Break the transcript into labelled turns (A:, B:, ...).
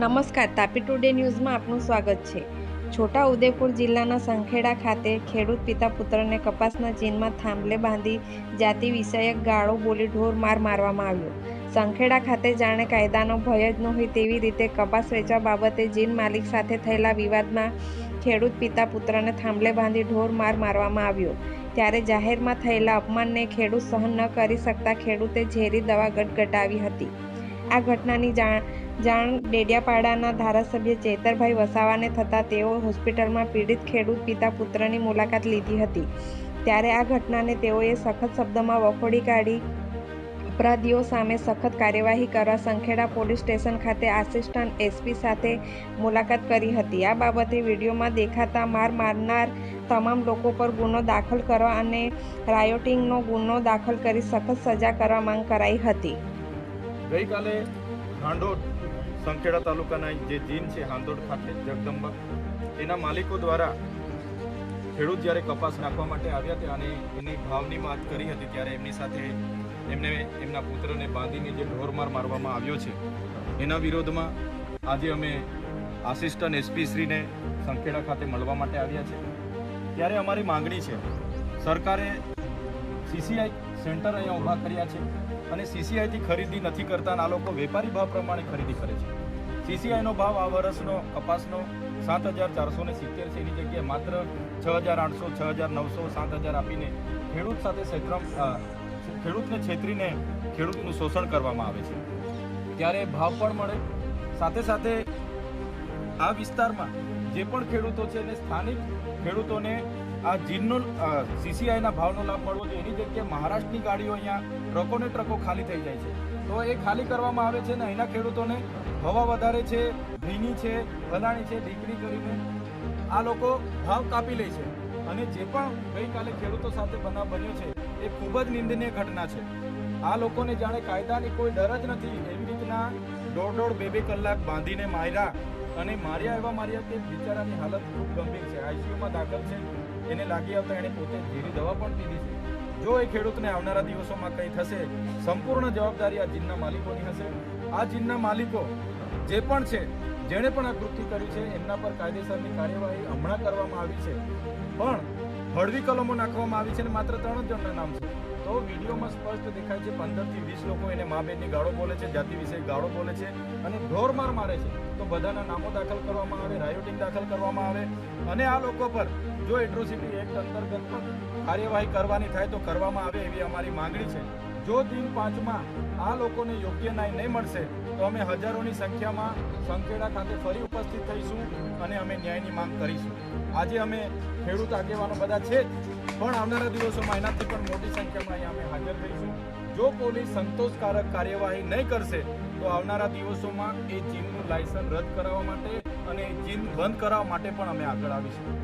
A: નમસ્કાર, તાપી ટુડે ન્યૂઝમાં આપનું સ્વાગત છે. છોટા ઉદેપુર જિલ્લાના સંખેડા ખાતે ખેડૂત પિતા પુત્રને કપાસના ચીનમાં થાંભલે બાંધી જાતિ વિષયક ગાળો બોલી ઢોર માર મારવામાં આવ્યો. સંખેડા ખાતે જાણે કાયદાનો ભય જ ન હોય તેવી રીતે કપાસ વેચવા બાબતે જીન માલિક સાથે થયેલા વિવાદમાં ખેડૂત પિતા પુત્રને થાંભલે બાંધી ઢોર માર મારવામાં આવ્યો. ત્યારે જાહેરમાં થયેલા અપમાનને ખેડૂત સહન ન કરી શકતા ખેડૂતે ઝેરી દવા ગટગટાવી હતી. આ ઘટનાની જાણ જાણ ડેડિયાપાડાના ધારાસભ્ય ચેતરભાઈ વસાવાને થતાં તેઓ હોસ્પિટલમાં પીડિત ખેડૂત પિતા પુત્રની મુલાકાત લીધી હતી. ત્યારે આ ઘટનાને તેઓએ સખત શબ્દમાં વખોડી કાઢી અપરાધીઓ સામે સખત કાર્યવાહી કરવા સંખેડા પોલીસ સ્ટેશન ખાતે આસિસ્ટન્ટ એસપી સાથે મુલાકાત કરી હતી. આ બાબતે વિડીયોમાં દેખાતા માર મારનાર તમામ લોકો પર ગુનો દાખલ કરવા અને રાયોટિંગનો ગુનો દાખલ કરી સખત સજા કરવા માંગ કરાઈ હતી.
B: ગઈકાલે હાંડોદ સંખેડા તાલુકાના જે જીન છે, હાંડોડ ખાતે જગદંબા, એના માલિકો દ્વારા ખેડૂત જ્યારે કપાસ નાખવા માટે આવ્યા હતા અને એની ભાવની વાત કરી હતી ત્યારે એમની સાથે એમને એમના પુત્રને બાંધીને જે ઢોરમાર મારવામાં આવ્યો છે, એના વિરોધમાં આજે અમે આસિસ્ટન્ટ એસપી શ્રીને સંખેડા ખાતે મળવા માટે આવ્યા છે. ત્યારે અમારી માંગણી છે, સરકારે સીસીઆઈ સેન્ટર અહીંયા ઊભા કર્યા છે અને સીસીઆઈથી ખરીદી નથી કરતા આ લોકો વેપારી ભાવ પ્રમાણે ખરીદી કરે છે. સીસીઆઈનો ભાવ આ વર્ષનો કપાસનો સાત હજાર ચારસો ને સિત્તેર છે. એની જગ્યાએ માત્ર છ હજાર આઠસો, છ હજાર નવસો, સાત હજાર આપીને ખેડૂત સાથે છેતરમ ખેડૂતને છેતરીને ખેડૂતનું શોષણ કરવામાં આવે છે. ત્યારે ભાવ પણ મળે. સાથે સાથે આ વિસ્તારમાં જે પણ ખેડૂતો છે એને સ્થાનિક ખેડૂતોને આ જીનનો સીસીઆઈના ભાવનો લાભ મળવો જોઈએ. એની જગ્યાએ મહારાષ્ટ્રની ગાડીઓ અહીંયા ટ્રકોને ટ્રકો ખાલી થઈ જાય છે. તો એ ખાલી કરવામાં આવે છે ને અહીંના ખેડૂતોને હવા વધારે છે, ભીની છે ભલાણી છે ડીકરી કરીને આ લોકો ભાવ કાપી લે છે. અને જે પણ ગઈકાલે ખેડૂતો સાથે બનાવ બન્યો છે, એ ખૂબ જ નિંદનીય ઘટના છે. આ લોકોને જાણે કાયદાની કોઈ ડર જ નથી. એવી રીતના દોઢ દોઢ બે બે કલાક બાંધીને માર્યા અને માર્યા એવા માર્યા કે બિચારાની હાલત ખૂબ ગંભીર છે. આઈસીયુમાં દાખલ છે. એને લાગી આવતા એણે પોતે ઝેરી દવા પણ પીધી છે. જો એ ખેડૂતને આવનારા દિવસોમાં કંઈ થશે, સંપૂર્ણ જવાબદારી આ જીનના માલિકોની હશે. આ જીનના માલિકો જે પણ છે, જેણે પણ આ કૃત્ય કર્યું છે, એમના પર કાયદેસરની કાર્યવાહી હમણાં કરવામાં આવી છે. પણ હળવી કલમો નાખવામાં આવી છે અને માત્ર ત્રણ જણના નામ છે. તો વિડીયોમાં સ્પષ્ટ દેખાય છે, પંદરથી વીસ લોકો એને મા બેનની ગાળો બોલે છે, જાતિ વિશે ગાળો બોલે છે અને ઢોરમાર મારે છે. તો બધાના નામો દાખલ કરવામાં આવે, રાયોટિંગ દાખલ કરવામાં આવે અને આ લોકો પર જો એટ્રોસિટી એક્ટ અંતર્ગત કાર્યવાહી કરવાની થાય તો કરવામાં આવે એવી અમારી માંગણી છે. જો દિન પાંચમાં આ લોકોને યોગ્ય ન્યાય નહીં મળશે, તો અમે હજારોની સંખ્યામાં સંખેડા ખાતે ફરી ઉપસ્થિત થઈશું અને અમે ન્યાયની માંગ કરીશું. આજે અમે ખેડૂત આગેવાનો બધા છે જ, પણ આવનારા દિવસોમાં એનાથી પણ મોટી સંખ્યામાં અહીંયા અમે હાજર થઈશું. જો પોલીસ સંતોષકારક કાર્યવાહી નહીં કરશે, તો આવનારા દિવસોમાં એ જીમનું લાયસન્સ રદ કરાવવા માટે અને જીમ બંધ કરાવવા માટે પણ અમે આગળ આવીશું.